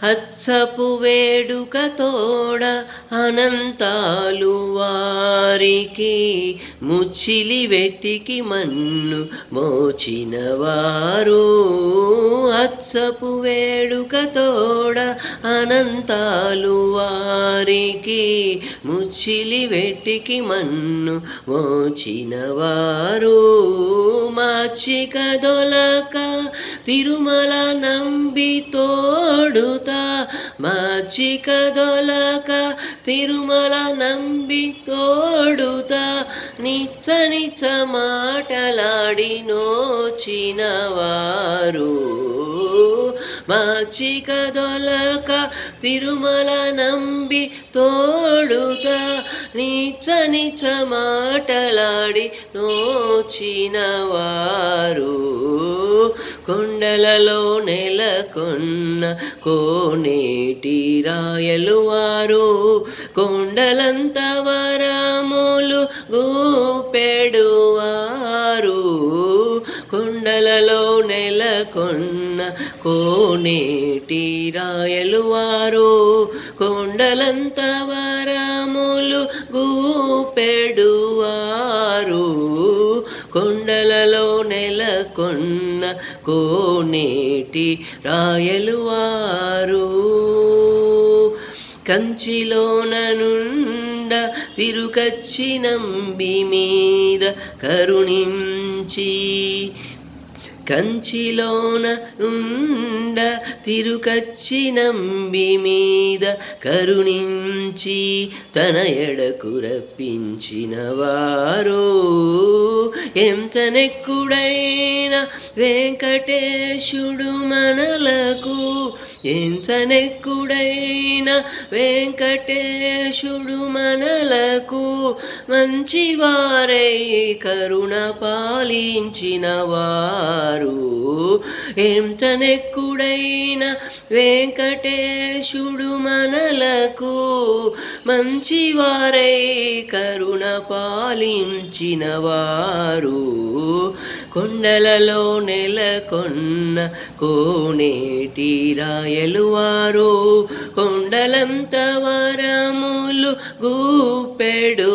హత్సపు వేడుక తోడ అనంతాలు వారికి ముచ్చిలి వెట్టికి మన్ను మోచిన వారు హత్సపు వేడుక తోడ అనంతాలు వారికి ముచ్చిలి వెట్టికి మన్ను మోచిన వారు మాచిక దొలక తిరుమల నంబితో మాచిక దొలక తిరుమల నంబి తోడుత నిచ్చ నిచ్చ మాటలాడి నోచినవారు. మాచిక దొలక తిరుమల నంబి తోడుతా నీచ నీచ మాటలాడి నోచిన వారు కొండలలో నెలకొన్న కోనేటి రాయలు వారు. కొండలంత వరములు గూపెడువారు కొండలలో నెలకొన్న కోనేటి రాయలు వారు కొండలంత వరములు గూపెడువారు. కొండలలో నెలకొన్న కోనేటి రాయలు వారు కంచిలోన నుండ తిరుకచ్చి నంబి మీద కరుణించి కంచిలోన నుండ తిరుకచ్చి నంబి మీద కరుణించి తన ఎడకు రప్పించిన వారు ఎంతనెక్కుడైన వెంకటేశుడు మనలకు ఎంచనెక్కుడైన వెంకటేశుడు మనలకు మంచివారై కరుణ పాలించిన వారు ఎంచనెక్కుడైన వెంకటేశుడు మనలకు మంచివారై కరుణ పాలించిన వారు కొండలలో నెలకొన్న కోనేటి రాయలు వారు కొండలంత వరములు గూపెడు